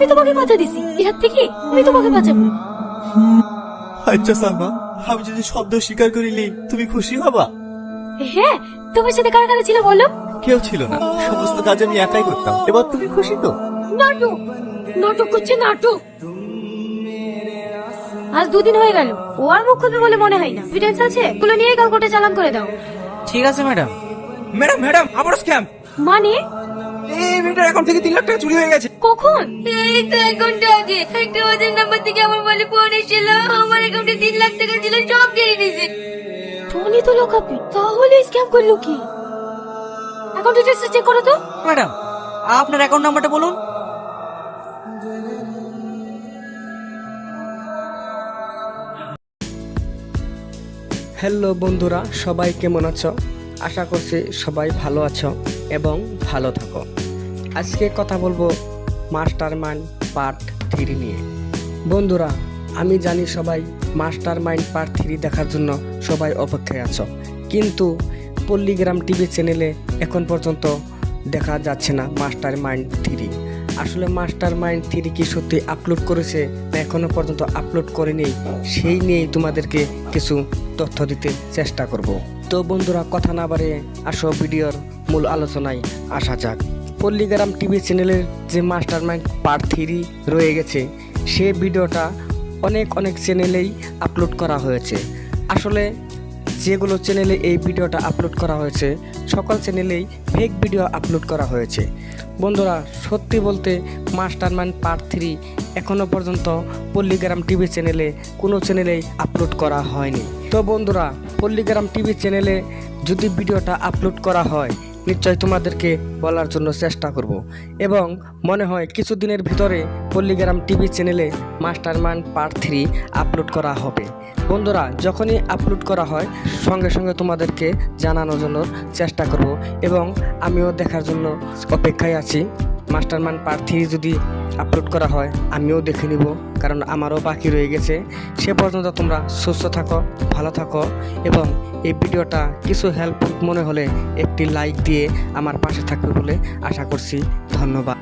আমি তোমাকে কথা দিছি। এর থেকে আমি তোমাকে বাঁচাবো। আচ্ছা সালমা আমি যদি শব্দ স্বীকার করিলি তুমি খুশি হবা? হ্যাঁ তোমার সাথে কারা কারা ছিল বলো? কেউ ছিল না। সমস্ত কাজ আমি একাই করতাম। এবার তুমি খুশি তো? নাটক। নাটক করছে নাটক। আজ দুদিন হয়ে গেল। ও আর মুখ খুলবে বলে মনে হয় না। এভিডেন্স আছে? গুলো নিয়ে কাল কোর্টে চালান করে দাও। ঠিক আছে ম্যাডাম। ম্যাডাম ম্যাডাম আবার স্ক্যাম মানে? এই অ্যাকাউন্ট থেকে তিন লাখ টাকা চুরি হয়ে গেছে। কখন? এই তো এক ঘণ্টা আগে একটা ওদের নাম্বার থেকে আমার বলে ফোন এসেছিল আমার অ্যাকাউন্টে তিন লাখ টাকা ছিল সব কেড়ে নিয়েছে। টনি তো লোকাপি তাহলে স্ক্যাম করল কি? অ্যাকাউন্ট ডিটেলস চেক করো তো। ম্যাডাম আপনার অ্যাকাউন্ট নাম্বারটা বলুন। হ্যালো বন্ধুরা সবাই কেমন আছো? আশা করছি সবাই ভালো আছো এবং ভালো থাকো। আজকে কথা বলব মাস্টার মাইন্ড পার্ট থ্রি নিয়ে। বন্ধুরা, আমি জানি সবাই মাস্টার মাইন্ড পার্ট থ্রি দেখার জন্য সবাই অপেক্ষায় আছো, কিন্তু পল্লীগ্রাম টিভি চ্যানেলে এখন পর্যন্ত দেখা যাচ্ছে না মাস্টার মাইন্ড থ্রি। আসলে মাস্টার মাইন্ড থ্রি কি সত্যি আপলোড করেছে না এখনও পর্যন্ত আপলোড করেনি, সেই নিয়েই তোমাদেরকে কিছু তথ্য দিতে চেষ্টা করব। তো বন্ধুরা, কথা না বাড়িয়ে আসো ভিডিওর মূল আলোচনায়, আসা যাক। পল্লীগ্রাম টিভি চ্যানেলের যে মাস্টার মাইন্ড পার্ট থ্রি রয়ে গেছে, সে ভিডিওটা অনেক অনেক চ্যানেলেই আপলোড করা হয়েছে। আসলে যেগুলো চ্যানেলে এই ভিডিওটা আপলোড করা হয়েছে, সকল চ্যানেলেই ফেক ভিডিও আপলোড করা হয়েছে। বন্ধুরা, সত্যি বলতে মাস্টার মাইন্ড পার্ট থ্রি এখনও পর্যন্ত পল্লীগ্রাম টিভি চ্যানেলে কোনো চ্যানেলেই আপলোড করা হয়নি। তো বন্ধুরা, পল্লীগ্রাম টিভি চ্যানেলে যদি ভিডিওটা আপলোড করা হয় নিশ্চয় তোমাদেরকে বলার জন্য চেষ্টা করব। এবং মনে হয় কিছুদিনের ভিতরে পল্লীগ্রাম টিভি চ্যানেলে Master Man part three upload করা হবে। বন্ধুরা, যখনই আপলোড করা হয়, সঙ্গে সঙ্গে তোমাদেরকে জানানোর জন্য চেষ্টা করব এবং আমিও দেখার জন্য অপেক্ষায় আছি। মাস্টার প্রার্থী যদি আপলোড করা হয়, আমিও দেখে নিব, কারণ আমারও বাকি রয়ে গেছে। সে পর্যন্ত তোমরা সুস্থ থাকো, ভালো থাকো, এবং এই ভিডিওটা কিছু হেল্পফুল মনে হলে একটি লাইক দিয়ে আমার পাশে থাকবে বলে আশা করছি। ধন্যবাদ।